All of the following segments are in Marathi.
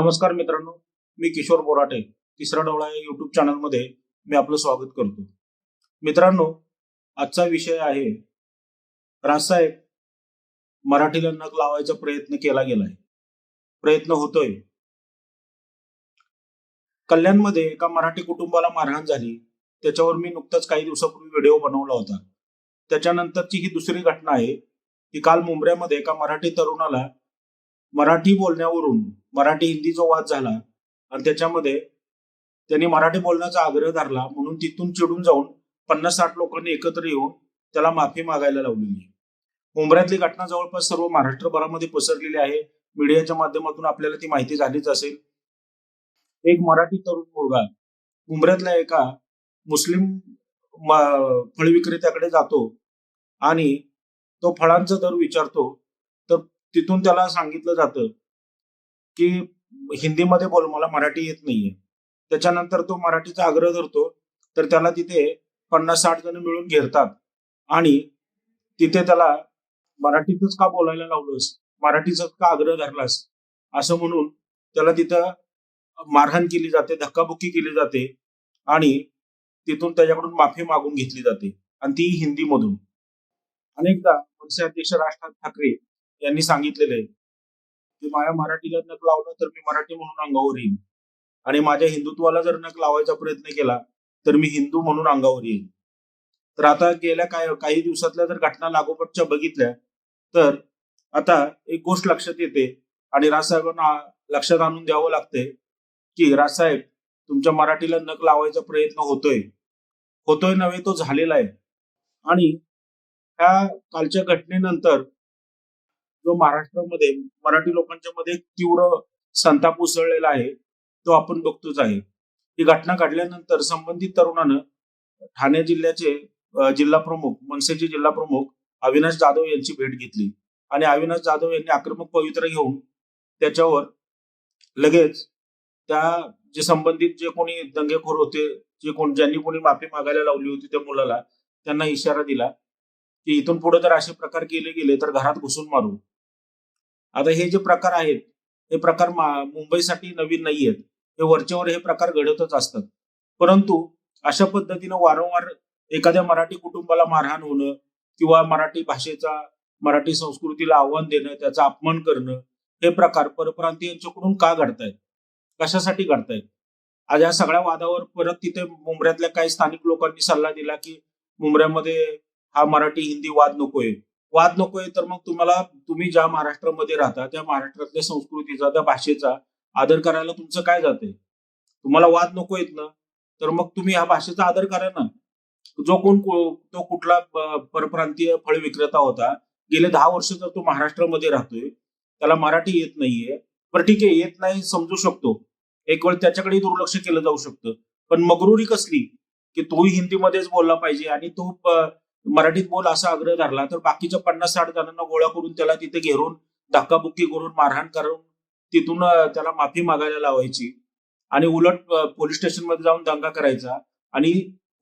नमस्कार मित्रांनो मी किशोर बोराटे तिसरा डोळा या युट्यूब चॅनलमध्ये मी आपलं स्वागत करतो. मित्रांनो आजचा विषय आहे राजसाहेब मराठीला नग लावायचा प्रयत्न केला गेलाय. प्रयत्न होतोय. कल्याणमध्ये एका मराठी कुटुंबाला मारहाण झाली. त्याच्यावर मी नुकताच काही दिवसापूर्वी व्हिडिओ बनवला होता. त्याच्यानंतरची ही दुसरी घटना आहे की काल मुंबऱ्यामध्ये एका मराठी तरुणाला मराठी बोलण्यावरून मराठी हिंदी जो वाद झाला आणि त्याच्यामध्ये त्यांनी मराठी बोलण्याचा आग्रह धरला म्हणून तिथून चिडून जाऊन पन्नास साठ लोकांनी एकत्र येऊन त्याला माफी मागायला लावलेली आहे. मुंबऱ्यातली घटना जवळपास सर्व महाराष्ट्रभरामध्ये पसरलेली आहे. मीडियाच्या माध्यमातून आपल्याला ती माहिती झालीच असेल. एक मराठी तरुण मुलगा मुंबऱ्यातल्या एका मुस्लिम फळ विक्रेत्याकडे जातो आणि तो फळांचा दर विचारतो. तर तिथून त्याला सांगितलं जातं की हिंदीमध्ये बोल मला मराठी येत नाहीये. त्याच्यानंतर तो मराठीचा आग्रह धरतो तर त्याला तिथे पन्नास साठ जण मिळून घेरतात. आणि तिथे त्याला मराठीतच का बोलायला लावलंस? मराठीचाच का आग्रह धरलास? असं म्हणून त्याला तिथं मारहाण केली जाते धक्काबुक्की केली जाते आणि तिथून त्याच्याकडून माफी मागून घेतली जाते. आणि ती हिंदीमधून. अनेकदा मनसे अध्यक्ष राज ठाकरे यांनी सांगितलेलं आहे की माझ्या मराठीला नक लावलं तर मी मराठी म्हणून अंगावर येईन. आणि माझ्या हिंदुत्वाला जर नक लावायचा प्रयत्न केला तर मी हिंदू म्हणून अंगावर येईन. तर आता गेल्या काय काही दिवसातल्या जर घटना लागोपाठच्या बघितल्या तर आता एक गोष्ट लक्षात येते आणि राजसाहेबांना लक्षात आणून द्यावं लागतंय की राजसाहेब तुमच्या मराठीला नक लावायचा प्रयत्न होतोय. होतोय नव्हे तो झालेला आहे. आणि ह्या कालच्या घटनेनंतर जो महाराष्ट्रामध्ये मराठी लोकांच्या मध्ये तीव्र संताप उसळलेला आहे तो आपण बघतोच आहे. ही घटना घडल्यानंतर संबंधित तरुणानं ठाणे जिल्ह्याचे जिल्हा प्रमुख मनसेचे जिल्हा प्रमुख अविनाश जाधव यांची भेट घेतली. आणि अविनाश जाधव यांनी आक्रमक पवित्र घेऊन त्याच्यावर लगेच त्या जे संबंधित जे कोणी दंगेखोर होते जे कोण ज्यांनी कोणी माफी मागायला लावली होती त्या मुलाला त्यांना इशारा दिला की इथून पुढे जर असे प्रकार केले गेले तर घरात घुसून मारू. आता हे जे प्रकार आहेत हे प्रकार मुंबईसाठी नवीन नाही आहेत हे वरच्यावर हे प्रकार घडतच असतात. परंतु अशा पद्धतीनं वारंवार एखाद्या मराठी कुटुंबाला मारहाण होणं किंवा मराठी भाषेचा मराठी संस्कृतीला आव्हान देणं त्याचा अपमान करणं हे प्रकार परप्रांतीयांच्याकडून का घडतायत? कशासाठी घडतायत? आज या सगळ्या वादावर परत तिथे मुंबऱ्यातल्या काही स्थानिक लोकांनी सल्ला दिला की मुंबऱ्यामध्ये हा मराठी हिंदी वाद नकोय. वाद नकोय तर मग तुम्हाला तुम्ही ज्या महाराष्ट्रामध्ये राहता त्या महाराष्ट्रातल्या संस्कृतीचा त्या भाषेचा आदर करायला तुमचं काय जाते तुम्हाला वाद नको येत ना? तर मग तुम्ही ह्या भाषेचा आदर करा ना. जो कोण तो कुठला परप्रांतीय फळ विक्रेता होता गेले दहा वर्ष तर तो महाराष्ट्रामध्ये राहतोय त्याला मराठी येत नाहीये. बरं ठीक आहे येत नाही समजू शकतो. एक वेळ त्याच्याकडे दुर्लक्ष केलं जाऊ शकतं. पण मगरुरी कसली? की तोही हिंदीमध्येच बोलला पाहिजे आणि तो मराठीत बोल असा आग्रह धरला तर बाकीच्या पन्नास साठ जणांना गोळा करून त्याला तिथे घेरून धक्काबुक्की करून मारहाण करून तिथून त्याला माफी मागायला लावायची. आणि उलट पोलीस स्टेशनमध्ये जाऊन दंगा करायचा आणि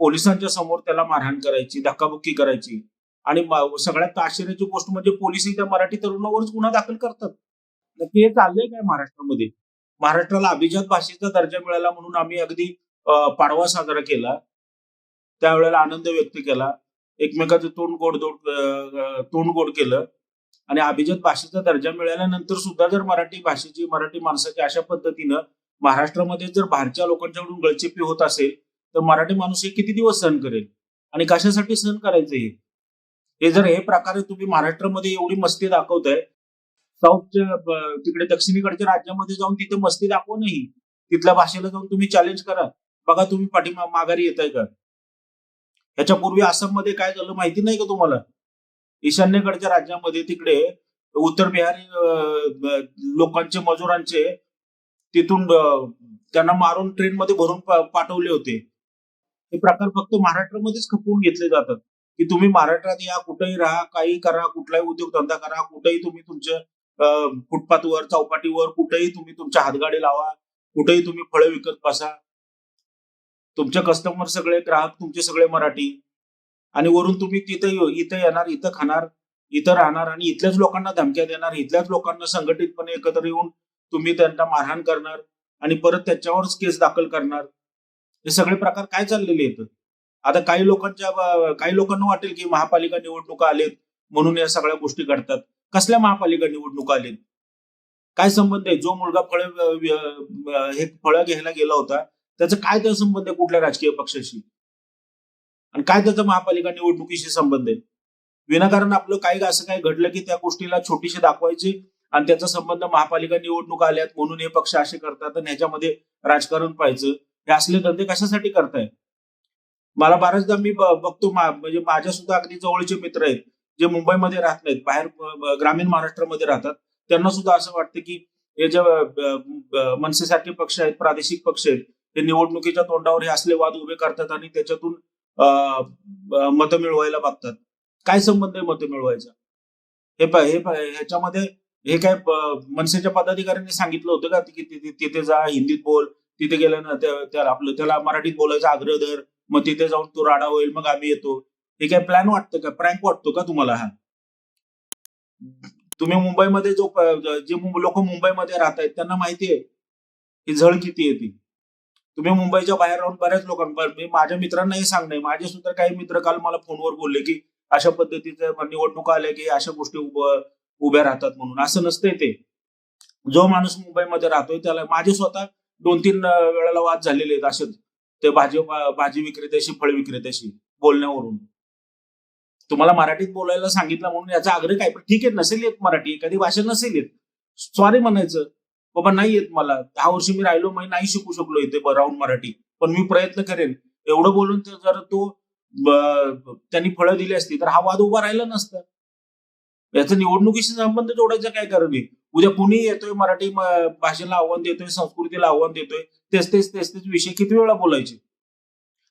पोलिसांच्या समोर त्याला मारहाण करायची धक्काबुक्की करायची. आणि सगळ्यात आश्चर्याची गोष्ट म्हणजे पोलिसही त्या मराठी तरुणावरच गुन्हा दाखल करतात. नक्की हे चाललंय काय महाराष्ट्रामध्ये? महाराष्ट्राला अभिजात भाषेचा दर्जा मिळाला म्हणून आम्ही अगदी पाडवा साजरा केला. त्यावेळेला आनंद व्यक्त केला. एकमेकाचं तोंड गोड तोंड गोड केलं. आणि अभिजात भाषेचा दर्जा मिळाल्यानंतर सुद्धा जर मराठी भाषेची मराठी माणसाची अशा पद्धतीनं महाराष्ट्रामध्ये जर बाहेरच्या लोकांच्याकडून गळचेपी होत असेल तर मराठी माणूस हे किती दिवस सहन करेल? आणि कशासाठी सहन करायचं हे? हे जर हे प्रकारे तुम्ही महाराष्ट्रामध्ये एवढी मस्ती दाखवताय साऊथच्या तिकडे दक्षिणेकडच्या राज्यामध्ये जाऊन तिथे मस्ती दाखवू नाही. तिथल्या भाषेला जाऊन तुम्ही चॅलेंज करा. बघा तुम्ही पाठीमा माघारी येताय का? ह्याच्यापूर्वी आसाममध्ये काय झालं माहिती नाही का तुम्हाला? ईशान्येकडच्या राज्यामध्ये तिकडे उत्तर बिहारी लोकांचे मजुरांचे तिथून त्यांना मारून ट्रेनमध्ये भरून पाठवले होते. हे प्रकार फक्त महाराष्ट्रामध्येच खपवून घेतले जातात. की तुम्ही महाराष्ट्रात या कुठेही राहा काही करा कुठलाही उद्योगधंदा करा कुठेही तुम्ही तुमच्या फुटपाथवर चौपाटीवर कुठेही तुम्ही तुमच्या हातगाडी लावा कुठेही तुम्ही फळं विकत बसा तुमचे कस्टमर सगळे ग्राहक तुमचे सगळे मराठी. आणि वरून तुम्ही तिथे इथं येणार इथं खाणार इथं राहणार आणि इथल्याच लोकांना धमक्या देणार इथल्याच लोकांना संघटितपणे एकत्र येऊन तुम्ही त्यांना मारहाण करणार आणि परत त्याच्यावरच केस दाखल करणार. हे सगळे प्रकार काय चाललेले आहेत? आता काही लोकांच्या काही लोकांना वाटेल की महापालिका निवडणुका आलेत म्हणून या सगळ्या गोष्टी घडतात. कसल्या महापालिका निवडणुका आलेत? काय संबंध आहे? जो मुलगा फळ हे फळं घ्यायला गेला होता त्याचा काय त्याचा संबंध आहे कुठल्या राजकीय पक्षाशी? आणि काय त्याचा महापालिका निवडणुकीशी संबंध आहे? विनाकारण आपलं काही असं काही घडलं की त्या गोष्टीला छोटीशी दाखवायची आणि त्याचा संबंध महापालिका निवडणूक आल्यात म्हणून हे पक्ष असे करतात आणि ह्याच्यामध्ये राजकारण पाहायचं हे असले धंदे कशासाठी करताय? मला बऱ्याचदा मी ब- बघतो म्हणजे माझ्या सुद्धा अगदी जवळचे मित्र आहेत जे मुंबईमध्ये राहत नाहीत बाहेर ग्रामीण महाराष्ट्रामध्ये राहतात. त्यांना सुद्धा असं वाटतं की हे जे मनसेसारखे पक्ष आहेत प्रादेशिक पक्ष आहेत ते निवडणुकीच्या तोंडावर हे असले वाद उभे करतात आणि त्याच्यातून मतं मिळवायला बघतात. काय संबंध आहे मतं मिळवायचा? हे पाय हे पाय ह्याच्यामध्ये हे काय मनसेच्या पदाधिकाऱ्यांनी सांगितलं होतं का? की तिथे जा हिंदीत बोल. तिथे गेलं ना त्या- आपलं त्याला मराठीत बोलायचा आग्रह धर. मग तिथे जाऊन तो राडा होईल मग आम्ही येतो. हे काय प्लॅन वाटतं का? प्रँक वाटतो का तुम्हाला हा? तुम्ही मुंबईमध्ये जो जे लोक मुंबईमध्ये राहत आहेत त्यांना माहिती आहे? की झळ किती येते तुम्ही मुंबईच्या बाहेर राहून बऱ्याच लोकांना मी माझ्या मित्रांना हे सांगणे माझे सुद्धा काही मित्र काल मला फोनवर बोलले की अशा पद्धतीचं निवडणुका आल्या की अशा गोष्टी उभं उभ्या राहतात म्हणून. असं नसतंय ते. जो माणूस मुंबईमध्ये राहतोय त्याला माझे स्वतः दोन तीन वेळेला वाद झालेले आहेत असेच ते भाजी भाजी विक्रेत्याशी फळ विक्रेत्याशी बोलण्यावरून. तुम्हाला मराठीत बोलायला सांगितलं म्हणून याचा आग्रह काय? पण ठीक आहे नसेल येत मराठी. एखादी भाषा नसेल येत. सॉरी म्हणायचं. बाबा नाही येत मला दहा वर्ष मी राहिलो मी नाही शिकू शकलो इथे ब- राहून मराठी. पण मी प्रयत्न करेन. एवढं बोलून तर जर तो त्यांनी फळं दिली असती तर हा वाद उभा राहिला नसता. याचा निवडणुकीशी संबंध जोडायचं काय कारण आहे? उद्या कुणी येतोय मराठी भाषेला आव्हान देतोय संस्कृतीला आव्हान देतोय तेच तेच तेच तेच विषय किती वेळा बोलायचे?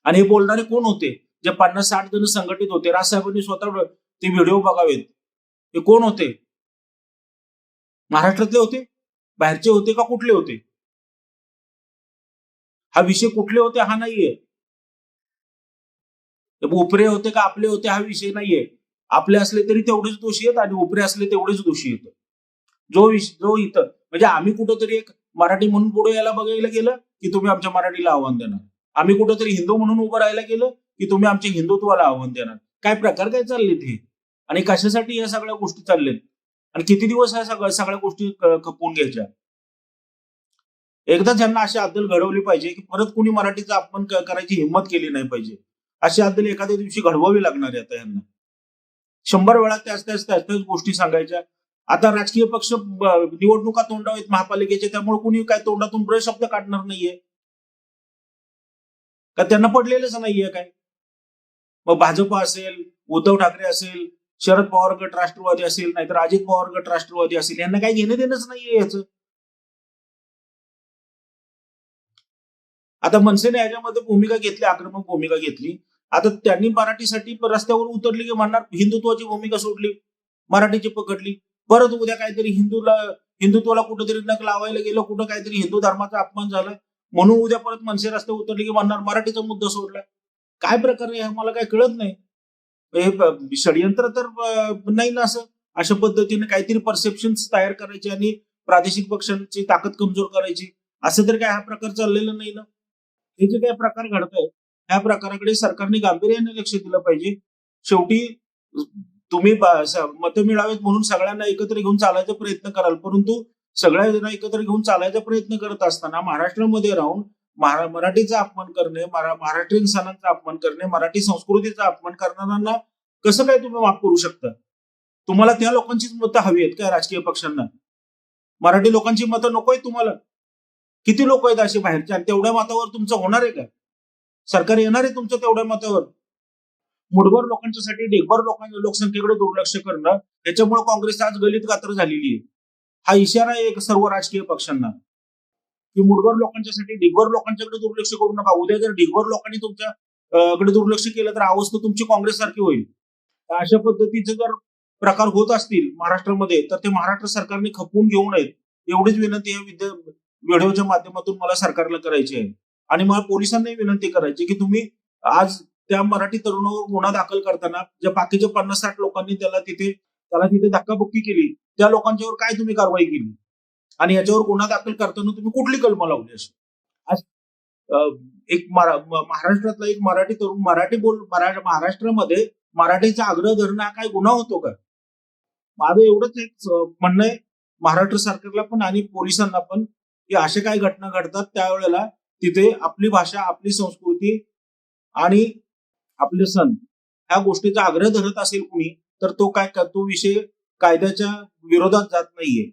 आणि हे बोलणारे कोण होते? जे पन्नास साठ जण संघटित होते. राजसाहेबांनी स्वतः ते व्हिडिओ बघावेत. हे कोण होते? महाराष्ट्रातले होते? बाहेरचे होते का कुठले होते? हा विषय कुठले होते हा नाहीये. उपरे होते का आपले होते हा विषय नाहीये. आपले असले तरी तेवढेच दोषी आहेत आणि उपरे असले तेवढेच दोषी आहेत. जो विषय जो इथं म्हणजे आम्ही कुठंतरी एक मराठी म्हणून पुढे यायला बघायला गेलं की तुम्ही आमच्या मराठीला आव्हान देणार. आम्ही कुठंतरी हिंदू म्हणून उभं राहायला गेलं की तुम्ही आमच्या हिंदुत्वाला आव्हान देणार. काय प्रकार काय चाललेत हे? आणि कशासाठी या सगळ्या गोष्टी चाललेत? आणि किती दिवस ह्या सगळ्या सगळ्या गोष्टी खपवून घ्यायच्या? एकदा ज्यांना अशी अद्दल घडवली पाहिजे की परत कुणी मराठीचा अपमान करायची हिंमत केली नाही पाहिजे. अशी अद्दल एखाद्या दिवशी घडवावी लागणार आहे आता यांना शंभर वेळा त्याच त्याच त्याच त्याच गोष्टी सांगायच्या. आता राजकीय पक्ष निवडणुका तोंडाव आहेत महापालिकेच्या त्यामुळे कुणी काय तोंडातून ब्र शब्द काढणार नाहीये. का त्यांना पडलेलंच नाहीये काय? मग भाजप असेल उद्धव ठाकरे असेल शरद पवार गट राष्ट्रवादी असेल नाहीतर अजित पवार गट राष्ट्रवादी असेल यांना काही घेणं देणंच नाहीये याचं. आता मनसेने याच्यामध्ये भूमिका घेतली आक्रमक भूमिका घेतली. आता त्यांनी मराठीसाठी रस्त्यावर उतरली की म्हणणार हिंदुत्वाची भूमिका सोडली मराठीची पकडली. परत उद्या काहीतरी हिंदूला हिंदुत्वाला कुठेतरी नक लावायला गेलं कुठं काहीतरी हिंदू धर्माचा अपमान झाला. म्हणून उद्या परत मनसे रस्त्यावर उतरली की म्हणणार मराठीचा मुद्दा सोडला. काय प्रकार आहे मला काही कळत नाही. हे षडयंत्र तर नाही ना असं? अशा पद्धतीने काहीतरी परसेप्शन तयार करायचे आणि प्रादेशिक पक्षांची ताकद कमजोर करायची. असं तर काय हा प्रकार चाललेला नाही ना? हे जे काही प्रकार घडत आहेत ह्या प्रकाराकडे सरकारने गांभीर्याने लक्ष दिलं पाहिजे. शेवटी तुम्ही मतं मिळावेत म्हणून सगळ्यांना एकत्र घेऊन चालायचा प्रयत्न कराल परंतु सगळ्या जण एकत्र घेऊन चालायचा प्रयत्न करत असताना महाराष्ट्रामध्ये राहून महारा- मराठीचा अपमान करणे मरा- महाराष्ट्रीयन सणांचा अपमान करणे मराठी संस्कृतीचा अपमान करणाऱ्यांना कसं काय तुम्ही माफ करू शकता? तुम्हाला त्या लोकांचीच मतं हवी आहेत का राजकीय पक्षांना? मराठी लोकांची मतं नको आहेत तुम्हाला? किती लोक आहेत असे बाहेरचे आणि तेवढ्या मतावर तुमचं होणार आहे का? सरकार येणार आहे तुमचं तेवढ्या मतावर? मुठभर लोकांच्यासाठी ढेकभर लोकांच्या लोकसंख्येकडे दुर्लक्ष करणं याच्यामुळे काँग्रेस आज गलित गात्र झालेली आहे. हा इशारा आहे एक सर्व राजकीय पक्षांना. की मुठभर लोकांच्यासाठी ढिगभर लोकांच्याकडे दुर्लक्ष करू नका. उद्या जर ढिगभर लोकांनी तुमच्या कडे दुर्लक्ष केलं तर अवस्था तुमची काँग्रेस सारखी होईल अशा पद्धतीचे जर प्रकार होत असतील महाराष्ट्रामध्ये तर ते महाराष्ट्र सरकारने खपवून घेऊ नयेत. एवढीच विनंती या विद्या व्हिडिओच्या माध्यमातून मला सरकारला करायची आहे. आणि मला पोलिसांनाही विनंती करायची की तुम्ही आज त्या मराठी तरुणावर गुन्हा दाखल करताना ज्या बाकीच्या पन्नास साठ लोकांनी त्याला तिथे त्याला तिथे धक्काबुक्की केली त्या लोकांच्यावर काय तुम्ही कारवाई केली? आणि याच्यावर गुन्हा दाखल करताना तुम्ही कुठली कलम लावली असेल? एक महाराष्ट्रातला एक मराठी तरुण मराठी बोल महाराष्ट्रामध्ये मराठीचा आग्रह धरणं हा काय गुन्हा होतो का? माझं एवढंच एक म्हणणं आहे. महाराष्ट्र सरकारला पण आणि पोलिसांना पण की अशा काही घटना घडतात त्यावेळेला तिथे आपली भाषा आपली संस्कृती आणि आपले सण ह्या गोष्टीचा आग्रह धरत असेल कुणी तर तो काय तो विषय कायद्याच्या विरोधात जात नाहीये.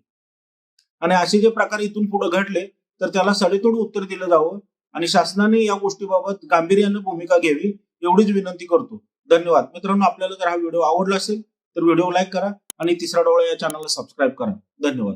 आणि असे जे प्रकार इथून पुढे घडले तर त्याला सडेतोड उत्तर दिलं जावं. आणि शासनाने या गोष्टीबाबत गांभीर्यानं भूमिका घ्यावी एवढीच विनंती करतो. धन्यवाद. मित्रांनो आपल्याला जर हा व्हिडिओ आवडला असेल तर व्हिडिओ लाईक करा आणि तिसरा डोळा या चॅनलला सबस्क्राईब करा. धन्यवाद.